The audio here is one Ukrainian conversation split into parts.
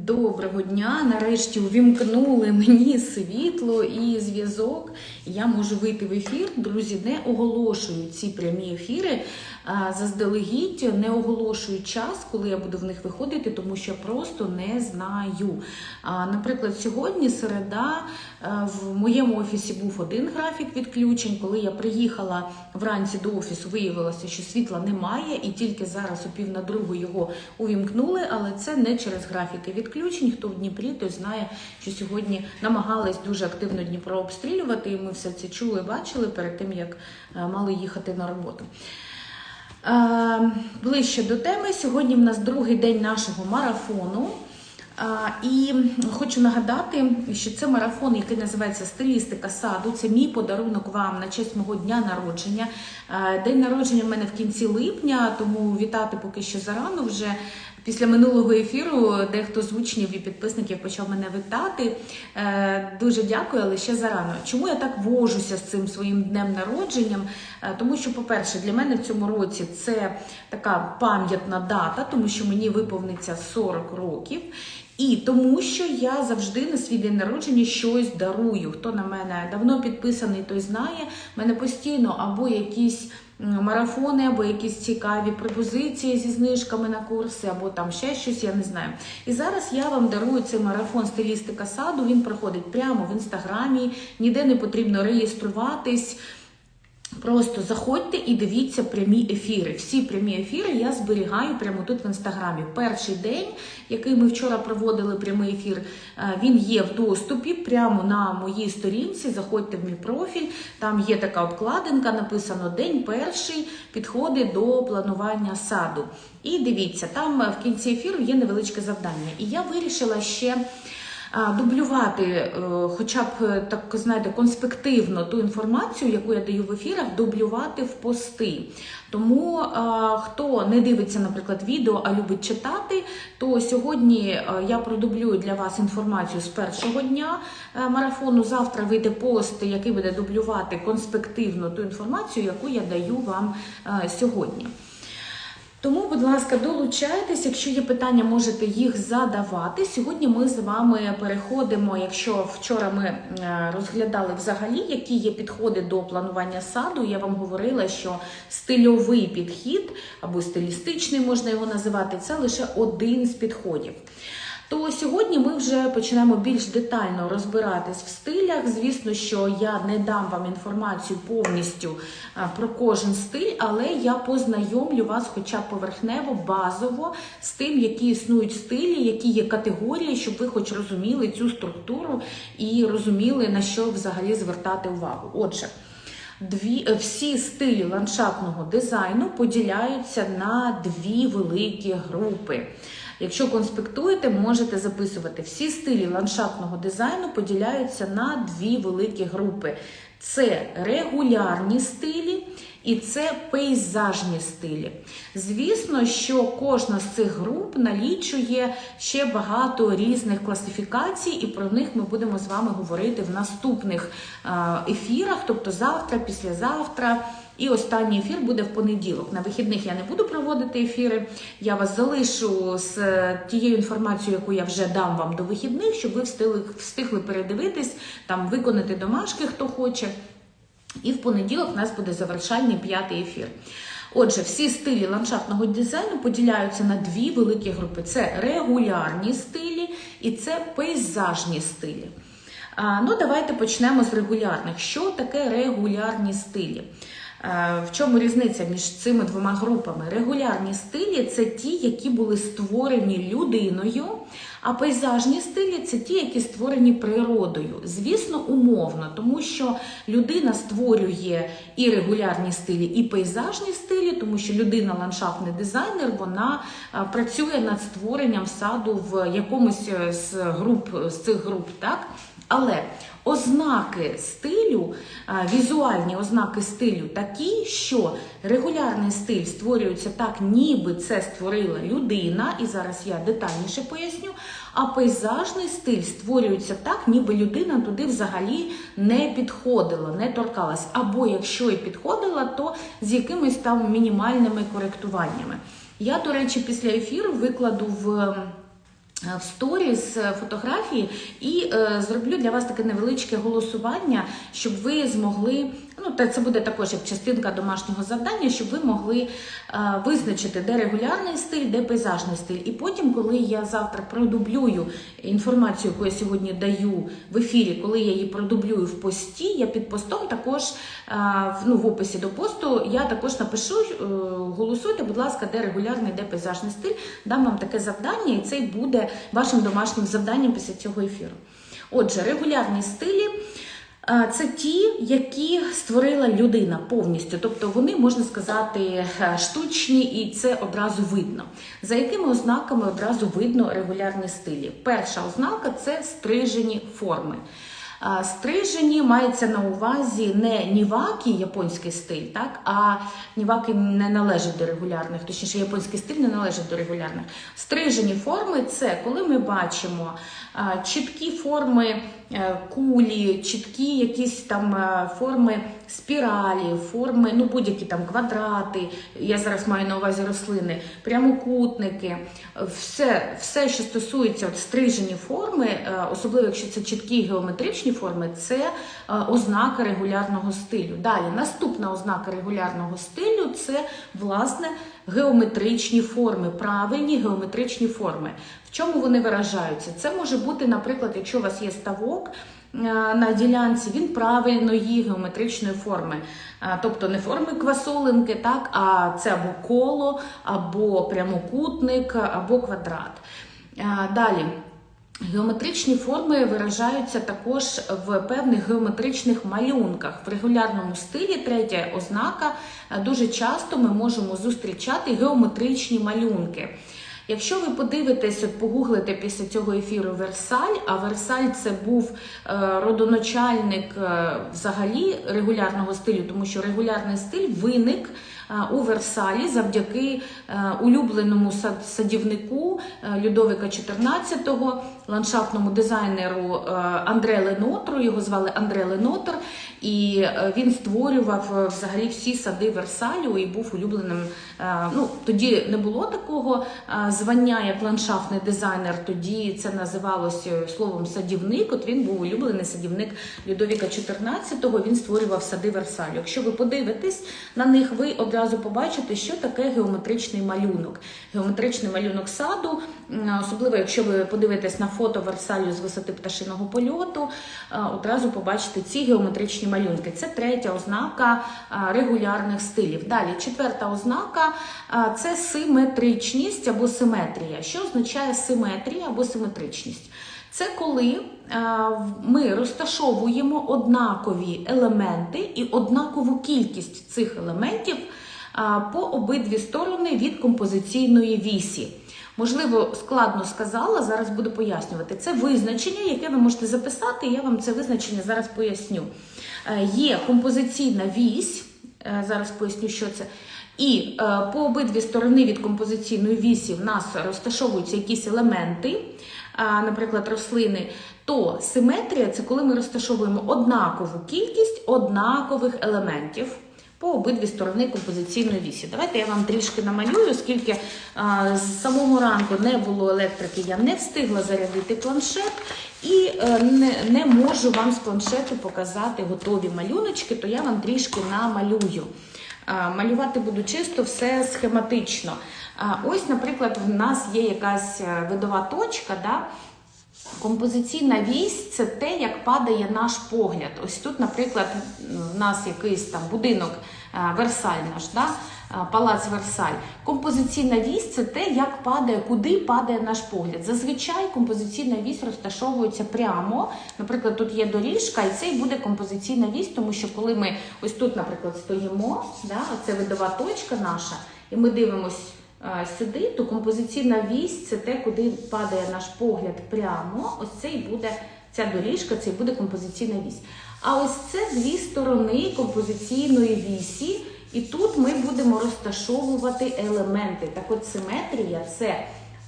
Доброго дня! Нарешті увімкнули мені світло і зв'язок. Я можу вийти в ефір. Друзі, не оголошую ці прямі ефіри заздалегідь, не оголошую час, коли я буду в них виходити, тому що просто не знаю. Наприклад, сьогодні середа в моєму офісі був один графік відключень. Коли я приїхала вранці до офісу, виявилося, що світла немає, і тільки зараз о пів на другу його увімкнули, але це не через графіки відключень. Хто в Дніпрі, той знає, що сьогодні намагались дуже активно Дніпро обстрілювати, і ми все це чули, бачили перед тим, як е, мали їхати на роботу. Е, Ближче до теми. Сьогодні в нас другий день нашого марафону. І хочу нагадати, що це марафон, який називається Стилістика саду. Це мій подарунок вам на честь мого дня народження. День народження в мене в кінці липня, тому вітати поки що зарано вже. Після минулого ефіру дехто з учнів і підписників почав мене вітати. Е, Дуже дякую, але ще зарано. Чому я так вожуся з цим своїм днем народженням? Е, Тому що, по-перше, для мене в цьому році це така пам'ятна дата, тому що мені виповниться 40 років. І тому, що я завжди на свій день народження щось дарую. Хто на мене давно підписаний, той знає. У мене постійно або якісь марафони, або якісь цікаві пропозиції зі знижками на курси, або там ще щось, я не знаю. І зараз я вам дарую цей марафон стилістика саду. Він проходить прямо в інстаграмі, ніде не потрібно реєструватись. Просто заходьте і дивіться прямі ефіри. Всі прямі ефіри я зберігаю прямо тут в інстаграмі. Перший день, який ми вчора проводили прямий ефір, е, він є в доступі прямо на моїй сторінці. Заходьте в мій профіль. Там є така обкладинка, написано День перший підходи до планування саду. І дивіться, там в кінці ефіру є невеличке завдання. І я вирішила ще. Дублювати, е, хоча б е, так знаєте, конспективно ту інформацію, яку я даю в ефірах, дублювати в пости. Тому хто не дивиться, наприклад, відео, а любить читати, то сьогодні е, я продублюю для вас інформацію з першого дня марафону. Завтра вийде пост, який буде дублювати конспективно ту інформацію, яку я даю вам сьогодні. Тому, будь ласка, долучайтесь. Якщо є питання, можете їх задавати. Сьогодні ми з вами переходимо. Якщо вчора ми е, розглядали взагалі, які є підходи до планування саду, я вам говорила, що стильовий підхід або стилістичний можна його називати, це лише один з підходів. То сьогодні ми вже почнемо більш детально розбиратись в стилях. Звісно, що я не дам вам інформацію повністю про кожен стиль, але я познайомлю вас хоча б поверхнево, базово з тим, які існують стилі, які є категорії, щоб ви хоч розуміли цю структуру і розуміли, на що взагалі звертати увагу. Отже. Дві е, всі стилі ландшафтного дизайну поділяються на дві великі групи. Якщо конспектуєте, можете записувати. Всі стилі ландшафтного дизайну поділяються на дві великі групи: це регулярні стилі і це пейзажні стилі. Звісно, що кожна з цих груп налічує ще багато різних класифікацій, і про них ми будемо з вами говорити в наступних е, ефірах, тобто завтра, післязавтра. І останній ефір буде в понеділок. На вихідних я не буду проводити ефіри. Я вас залишу з тією інформацією, яку я вже дам вам до вихідних, щоб ви встигли, встигли передивитись, там виконати домашки, хто хоче. І в понеділок у нас буде завершальний п'ятий ефір. Отже, всі стилі ландшафтного дизайну поділяються на дві великі групи: це регулярні стилі і це пейзажні стилі. А, ну, давайте почнемо з регулярних. Що таке регулярні стилі? В чому різниця між цими двома групами? Регулярні стилі це ті, які були створені людиною, а пейзажні стилі це ті, які створені природою. Звісно, умовно, тому що людина створює і регулярні стилі, і пейзажні стилі, тому що людина, ландшафтний дизайнер, вона працює над створенням саду в якомусь з груп з цих груп, так? Але ознаки стилю, візуальні ознаки стилю такі, що регулярний стиль створюється так, ніби це створила людина, і зараз я детальніше поясню. А пейзажний стиль створюється так, ніби людина туди взагалі не підходила, не торкалась. Або якщо і підходила, то з якимись там мінімальними коректуваннями. Я, до речі, після ефіру викладу в в сторіс е, фотографії і е, зроблю для вас таке невеличке голосування, щоб ви змогли. Ну, це буде також як частинка домашнього завдання, щоб ви могли е, визначити, де регулярний стиль, де пейзажний стиль. І потім, коли я завтра продублюю інформацію, яку я сьогодні даю в ефірі, коли я її продублюю в пості, я під постом також е, ну, в описі до посту я також напишу, е, голосуйте, будь ласка, де регулярний, де пейзажний стиль. Дам вам таке завдання, і це буде вашим домашнім завданням після цього ефіру. Отже, регулярні стилі. Це ті, які створила людина повністю, тобто вони можна сказати е, штучні, і це одразу видно. За якими ознаками одразу видно регулярні стилі? Перша ознака це стрижені форми. Стрижені мається на увазі не нівакі, японський стиль, так а ніваки не належать до регулярних, точніше, японський стиль не належить до регулярних. Стрижені форми це коли ми бачимо чіткі форми кулі, чіткі якісь там е, форми спіралі, форми, ну будь-які там квадрати. Я зараз маю на увазі рослини, прямокутники, все, все що стосується от стрижені форми, е, особливо якщо це чіткі геометричні форми, це е, ознака регулярного стилю. Далі наступна ознака регулярного стилю це власне геометричні форми, правильні геометричні форми. Чому вони виражаються? Це може бути, наприклад, якщо у вас є ставок. е, На ділянці він правильної геометричної форми, Е, тобто не форми квасолинки, так а це або коло, або прямокутник, або квадрат. Е, Далі Геометричні форми виражаються також в певних геометричних малюнках. В регулярному стилі третя ознака дуже часто ми можемо зустрічати геометричні малюнки. Якщо ви подивитесь, от погуглите після цього ефіру Версаль, а Версаль це був е, родоначальник е, взагалі регулярного стилю, тому що регулярний стиль виник у Версалі завдяки е, улюбленому садівнику е, Людовика XIV, ландшафтному дизайнеру е, Андре Ленотру. Його звали Андре Ленотр, і е, він створював е, взагалі всі сади Версалю і був улюбленим. е, Ну тоді не було такого е, звання як ландшафтний дизайнер. Тоді це називалося словом садівник. От він був улюблений садівник Людовіка XIV, Він створював сади Версалю. Якщо ви подивитесь на них, ви одразу побачите, що таке геометричний малюнок. Геометричний малюнок саду, особливо якщо ви подивитесь на фото Версалю з висоти пташиного польоту, е, одразу побачите ці геометричні малюнки. Це третя ознака е, регулярних стилів. Далі, четверта ознака е, це симетричність або симетрія. Що означає симетрія або симетричність? Це коли ми розташовуємо однакові елементи і однакову кількість цих елементів по обидві сторони від композиційної вісі. Можливо, складно сказала, зараз буду пояснювати. Це визначення, яке ви можете записати, я вам це визначення зараз поясню. Е, Є композиційна вісь, е, зараз поясню, що це. І е, по обидві сторони від композиційної вісі в нас розташовуються якісь елементи, наприклад, рослини. То симетрія це коли ми розташовуємо однакову кількість однакових елементів по обидві сторони композиційної вісі. Давайте я вам трішки намалюю, оскільки а, з самого ранку не було електрики, я не встигла зарядити планшет і е, не, не можу вам з планшету показати готові малюночки, то я вам трішки намалюю. А, Малювати буду чисто все схематично. А, Ось, наприклад, в нас є якась е, видова точка. Да? Композиційна вісь це те, як падає наш погляд. Ось тут, наприклад, в нас якийсь там будинок е, Версаль наш, да? е, палац Версаль. Композиційна вісь це те, як падає, куди падає наш погляд. Зазвичай композиційна вісь розташовується прямо. Наприклад, тут є доріжка, і це і буде композиційна вісь, тому що коли ми ось тут, наприклад, стоїмо, да? це видова точка наша, і ми дивимось е, сюди, то композиційна вісь це те, куди падає наш погляд прямо. Ось це і буде ця доріжка, це і буде композиційна вісь. А ось це дві сторони композиційної вісі, і тут ми будемо розташовувати елементи. Так от симетрія це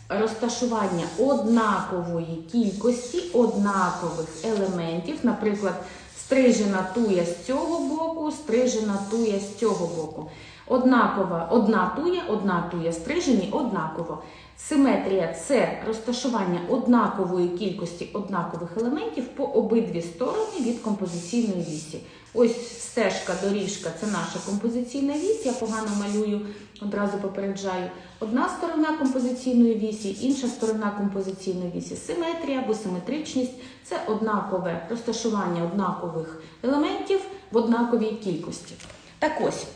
розташування однакової кількості однакових елементів, наприклад, стрижена туя з цього боку, стрижена туя з цього боку. Однакова, одна туя, одна туя, стрижені однаково. Симетрія це розташування однакової кількості однакових елементів по обидві сторони від композиційної вісі. Ось стежка, доріжка це наша композиційна вісь. Я погано малюю, одразу попереджаю. Одна сторона композиційної вісі, інша сторона композиційної вісі. Симетрія або симетричність це однакове розташування однакових елементів в однаковій кількості. Так ось.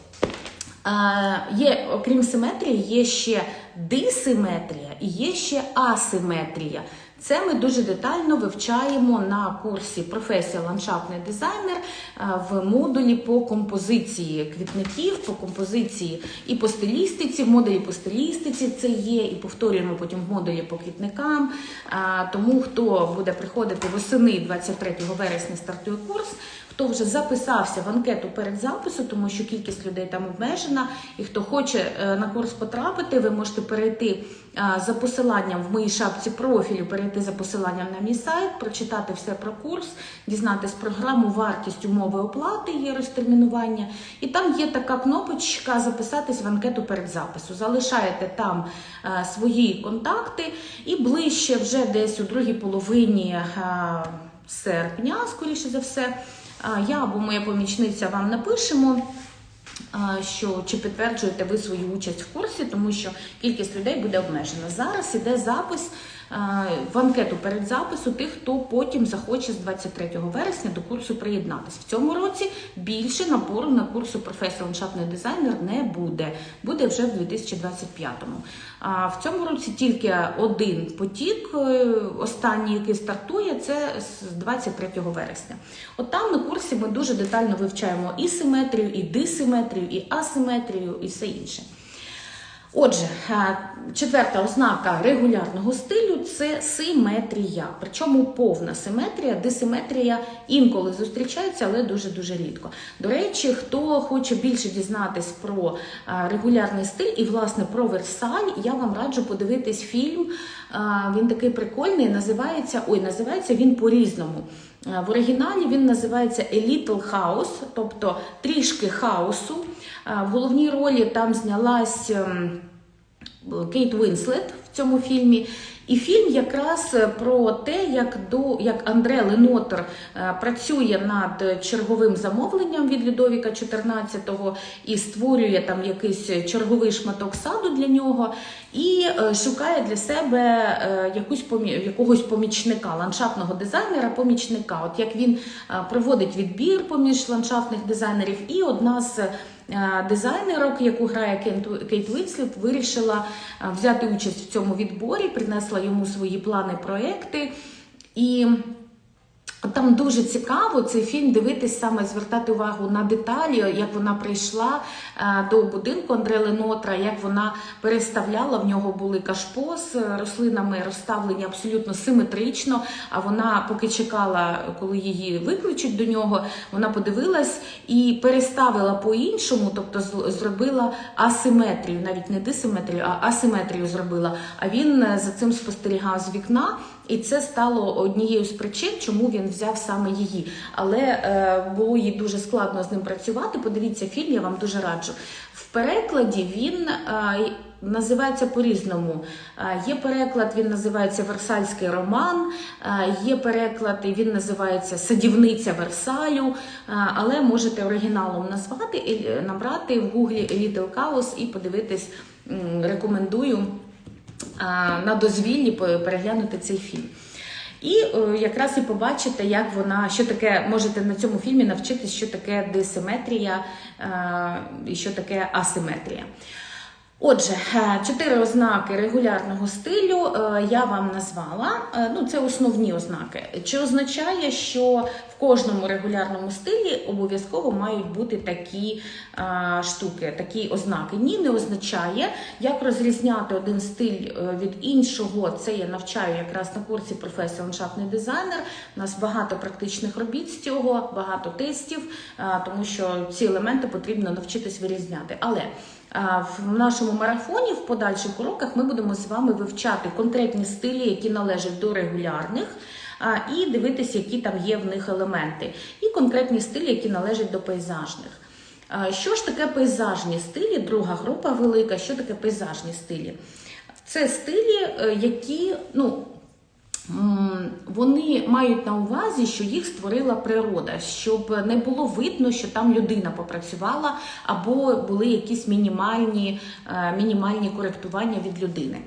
Є, окрім симетрії, є ще дисиметрія і є ще асиметрія. Це ми дуже детально вивчаємо на курсі професія ландшафтний дизайнер е, в модулі по композиції квітників, по композиції і по стилістиці. В модулі по стилістиці це є, і повторюємо потім в модулі по квітникам. Е, Тому хто буде приходити восени 23 вересня стартує курс. Хто вже записався в анкету перед записом, тому що кількість людей там обмежена, і хто хоче е, на курс потрапити, ви можете перейти за посиланням в моїй шапці профілю, перейти за посиланням на мій сайт, прочитати все про курс, дізнатись програму, вартість умови оплати, є розтермінування. І там є така кнопочка записатись в анкету перед записом. Залишаєте там е, свої контакти, і ближче вже десь у другій половині е, серпня, скоріше за все. А, Я або моя помічниця вам напишемо, що чи підтверджуєте ви свою участь в курсі, тому що кількість людей буде обмежена. Зараз іде запис в анкету перед запису тих, хто потім захоче з 23 вересня до курсу приєднатися. В цьому році більше напору на курсу професор ландшафтний дизайнер не буде. Буде вже в 2025-му. А в цьому році тільки один потік, е, останній, який стартує, це з 23 вересня. От там на курсі ми дуже детально вивчаємо і симетрію, і дисиметрію, і асиметрію, і все інше. Отже, е, четверта ознака регулярного стилю це симетрія. Причому повна симетрія, дисиметрія інколи зустрічається, але дуже-дуже рідко. До речі, хто хоче більше дізнатись про е, регулярний стиль і, власне, про Версаль, я вам раджу подивитись фільм. Е, Він такий прикольний, називається ой, називається він по-різному. Е, В оригіналі він називається A Little House, тобто трішки хаосу. Е, В головній ролі там знялась ем, Кейт Вінслет в цьому фільмі. І фільм якраз про те, як до як Андре Ленотер е, працює над черговим замовленням від Людовіка XIV і створює там якийсь черговий шматок саду для нього, і е, шукає для себе е, якусь якогось помічника, ландшафтного дизайнера, помічника. От як він е, проводить відбір поміж ландшафтних дизайнерів, і одна з е, дизайнерок, яку грає Кейт Вінслет, вирішила е, взяти участь в цьому відборі, принесла йому свої плани, проекти. І там дуже цікаво цей фільм дивитись саме звертати увагу на деталі, як вона прийшла е, до будинку Андре Ленотра, як вона переставляла. В нього були кашпо з рослинами розставлені абсолютно симетрично. А вона, поки чекала, коли її викличуть до нього, вона подивилась і переставила по-іншому, тобто зробила асиметрію, навіть не дисиметрію, а асиметрію зробила. А він е, за цим спостерігав з вікна. І це стало однією з причин, чому він взяв саме її. Але е, було їй дуже складно з ним працювати. Подивіться фільм, я вам дуже раджу. В перекладі він е, називається по-різному. Е, є переклад, він називається Версальський роман, е, є переклад, і він називається Садівниця Версалю. Е, але можете оригіналом назвати, е, набрати в гуглі Little Chaos і подивитись. Рекомендую на дозвіллі переглянути цей фільм. І е, якраз і побачите, як вона, що таке, можете на цьому фільмі навчитись, що таке дисиметрія е, і що таке асиметрія. Отже, е, чотири ознаки регулярного стилю е, я вам назвала. Е, Ну, це основні ознаки. Чи означає, що в кожному регулярному стилі обов'язково мають бути такі штуки, такі ознаки? Ні, не означає. Як розрізняти один стиль від іншого, це я навчаю якраз на курсі професія ландшафтний дизайнер. У нас багато практичних робіт з цього, багато тестів, тому що ці елементи потрібно навчитись вирізняти. Але В нашому марафоні в подальших уроках ми будемо з вами вивчати конкретні стилі, які належать до регулярних, і дивитися, які там є в них елементи, і конкретні стилі, які належать до пейзажних. Що ж таке пейзажні стилі? Друга група велика. Що таке пейзажні стилі? Це стилі, е, які ну, вони мають на увазі, що їх створила природа, щоб не було видно, що там людина попрацювала, або були якісь мінімальні, е, мінімальні коректування від людини.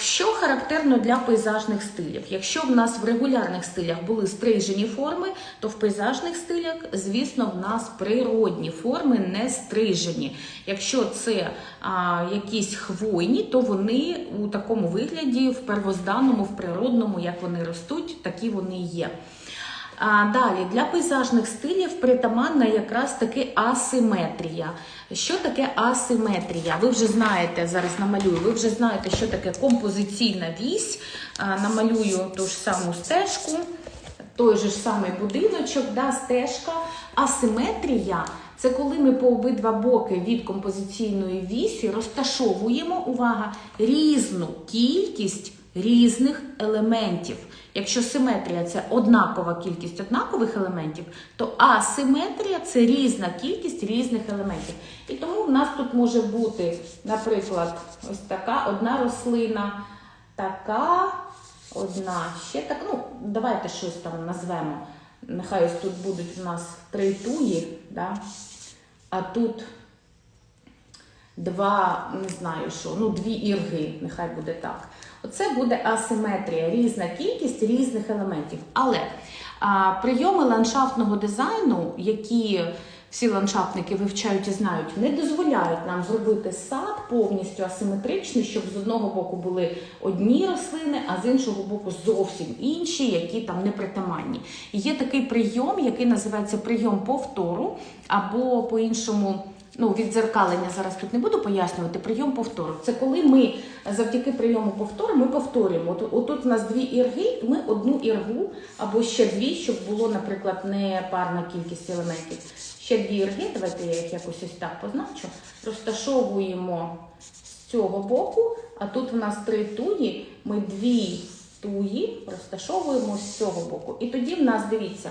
Що характерно для пейзажних стилів? Якщо в нас в регулярних стилях були стрижені форми, то в пейзажних стилях, звісно, в нас природні форми не стрижені. Якщо це а, якісь хвойні, то вони у такому вигляді, в первозданному, в природному, як вони ростуть, такі вони є. А далі для пейзажних стилів притаманна якраз таки асиметрія. Що таке асиметрія? Ви вже знаєте, зараз намалюю, ви вже знаєте, що таке композиційна вісь. Намалюю ту ж саму стежку, той же ж самий будиночок, да, стежка. Асиметрія це коли ми по обидва боки від композиційної вісі розташовуємо увага, різну кількість різних елементів. Якщо симетрія це однакова кількість однакових елементів, то асиметрія це різна кількість різних елементів. І тому в нас тут може бути, наприклад, ось така одна рослина, така, одна, ще так. Ну, давайте щось там назвемо. Нехай ось тут будуть у нас три туї, да? а тут два, не знаю що, ну дві ірги, нехай буде так. Оце буде асиметрія, різна кількість різних елементів. Але а, прийоми ландшафтного дизайну, які всі ландшафтники вивчають і знають, не дозволяють нам зробити сад повністю асиметричний, щоб з одного боку були одні рослини, а з іншого боку зовсім інші, які там не притаманні. Є такий прийом, який називається прийом повтору, або по-іншому. Ну, віддзеркалення зараз тут не буду пояснювати. Прийом повтору. Це коли ми завдяки прийому повтору ми повторюємо. От, отут у нас дві ірги, ми одну іргу або ще дві, щоб було, наприклад, не парна кількість елементів. Ще дві ірги, давайте я їх якось ось так позначу. Розташовуємо з цього боку, а тут у нас три туї. Ми дві туї розташовуємо з цього боку. І тоді в нас дивіться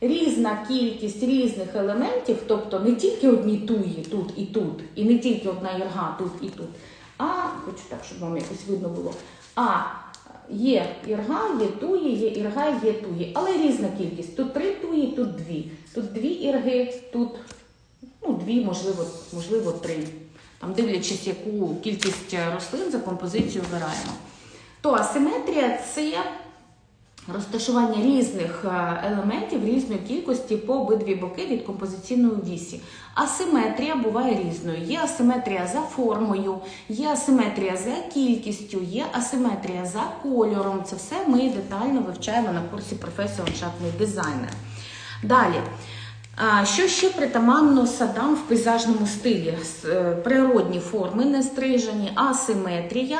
різна кількість різних елементів, тобто не тільки одні туї тут і тут, і не тільки одна ірга тут і тут, а хочу так, щоб вам якось видно було. А є ірга, є туї, є ірга, є туї, але різна кількість. Тут три туї, тут дві. Тут дві ірги, тут ну, дві, можливо, можливо, три. Там дивлячись, яку кількість рослин за композицію обираємо. То асиметрія це розташування різних е, елементів різної кількості по обидві боки від композиційної вісі. Асиметрія буває різною. Є асиметрія за формою, є асиметрія за кількістю, є асиметрія за кольором. Це все ми детально вивчаємо на курсі професії ландшафтний дизайнер. Далі. Що ще притаманно садам в пейзажному стилі? Е, Природні форми, не стрижені, асиметрія.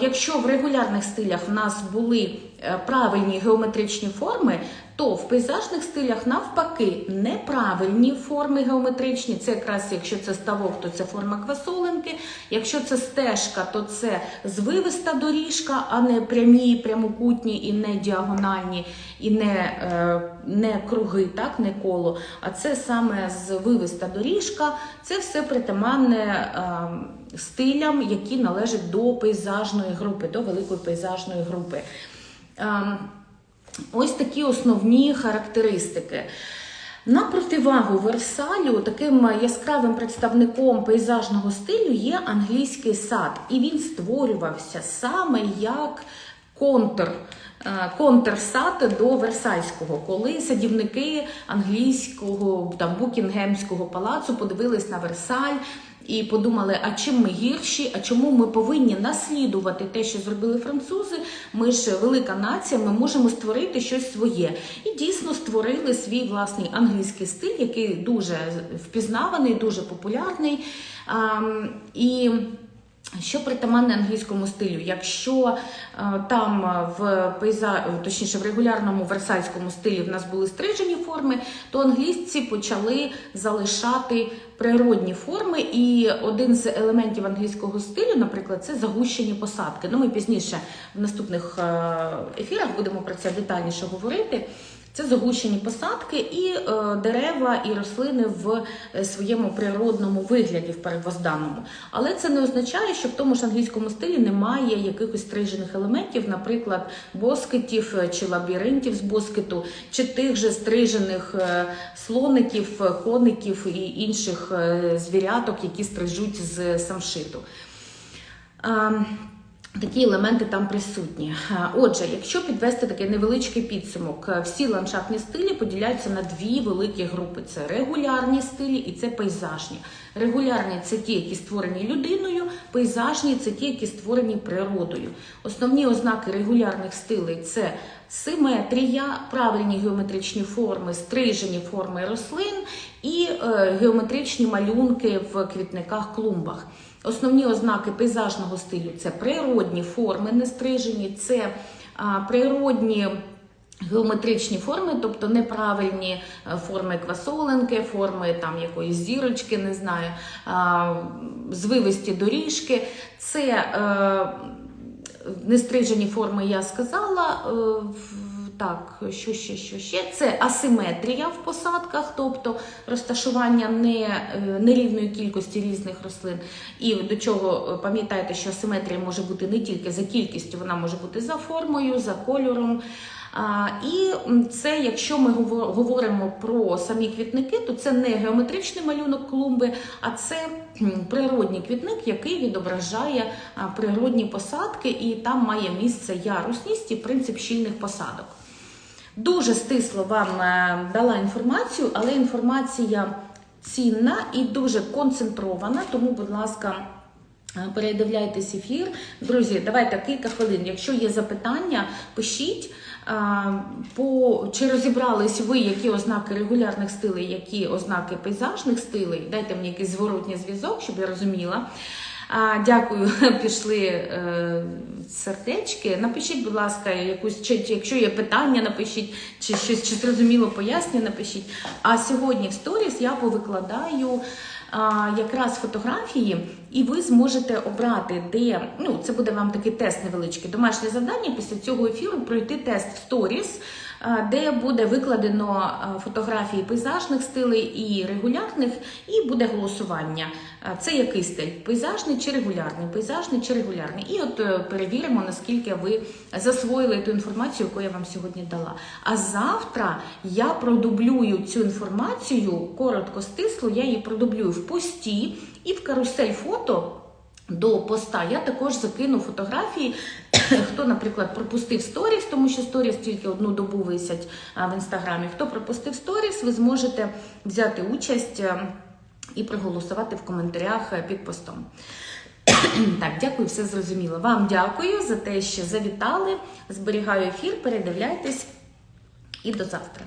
Якщо в регулярних стилях в нас були е, правильні геометричні форми, то в пейзажних стилях навпаки неправильні форми геометричні. Це якраз якщо це ставок, то це форма квасоленки. Якщо це стежка, то це звивиста доріжка, а не прямі, прямокутні і не діагональні, і не, е, не круги, так, не коло. А це саме звивиста доріжка. Це все притаманне е, стилям, які належать до пейзажної групи, до великої пейзажної групи. Ось такі основні характеристики. На противагу Версалю таким яскравим представником пейзажного стилю є англійський сад, і він створювався саме як контр. е, Контрсад до Версальського, коли садівники англійського там Букінгемського палацу подивились на Версаль і подумали, а чим ми гірші, а чому ми повинні наслідувати те, що зробили французи. Ми ж велика нація, ми можемо створити щось своє. І дійсно створили свій власний англійський стиль, який дуже впізнаваний, дуже популярний. І що притаманне англійському стилю? Якщо е, там е, в пейза... точніше в регулярному версальському стилі в нас були стрижені форми, то англійці почали залишати природні форми. І один з елементів англійського стилю, наприклад, це загущені посадки. Ну, ми пізніше в наступних е, ефірах будемо про це детальніше говорити. Це загущені посадки і е, дерева і рослини в е, своєму природному вигляді, в первозданному. Але це не означає, що в тому ж англійському стилі немає якихось стрижених елементів, наприклад, боскетів е, чи лабіринтів з боскету, чи тих же стрижених е, слоників, е, коників і інших е, звіряток, які стрижуть з самшиту. Ем, Такі елементи там присутні. Е, Отже, якщо підвести такий невеличкий підсумок, е, всі ландшафтні стилі поділяються на дві великі групи: це регулярні стилі і це пейзажні. Регулярні це ті, які створені людиною, пейзажні це ті, які створені природою. Основні ознаки регулярних стилей це симетрія, правильні геометричні форми, стрижені форми рослин і е, геометричні малюнки в квітниках клумбах. Основні ознаки пейзажного стилю це природні форми, не стрижені, це природні. Геометричні форми, тобто неправильні е, форми квасоленки, форми там якоїсь зірочки, не знаю, звивисті доріжки. Це е, нестрижені форми, я сказала. Так, що ще, що ще? Це асиметрія в посадках, тобто розташування не, е, нерівної кількості різних рослин. І до чого е, пам'ятайте, що асиметрія може бути не тільки за кількістю, вона може бути за формою, за кольором. А, і це, якщо ми говоримо про самі квітники, то це не геометричний малюнок клумби, а це природній квітник, який відображає природні посадки, і там має місце ярусність і принцип щільних посадок. Дуже стисло вам е, дала інформацію, але інформація цінна і дуже концентрована. Тому, будь ласка, е, передивляйтесь ефір. Друзі, давайте кілька хвилин. Якщо є запитання, пишіть. Е, По чи розібрались ви, які ознаки регулярних стилей, які ознаки пейзажних стилей? Дайте мені якийсь зворотній зв'язок, щоб я розуміла. А, Дякую, пішли е, сердечки. Напишіть, будь ласка, якусь чи, якщо є питання, напишіть, чи щось чи зрозуміло пояснення, напишіть. А сьогодні в сторіс я повикладаю а, якраз фотографії, і ви зможете обрати, де ну це буде вам такий тест невеличкий домашнє завдання. Після цього ефіру пройти тест в сторіс. Де буде викладено фотографії пейзажних стилей і регулярних, і буде голосування. Це який стиль? Пейзажний чи регулярний? Пейзажний чи регулярний? І от е, перевіримо, наскільки ви засвоїли ту інформацію, яку я вам сьогодні дала. А завтра я продублюю цю інформацію коротко стисло, я її продублюю в пості і в карусель фото. До поста я також закину фотографії. Хто, наприклад, пропустив сторіс, тому що сторіс тільки одну добу висять в інстаграмі. Хто пропустив сторіс, ви зможете взяти участь е, і проголосувати в коментарях е, під постом. Так, дякую, все зрозуміло. Вам дякую за те, що завітали. Зберігаю ефір, передивляйтесь і до завтра.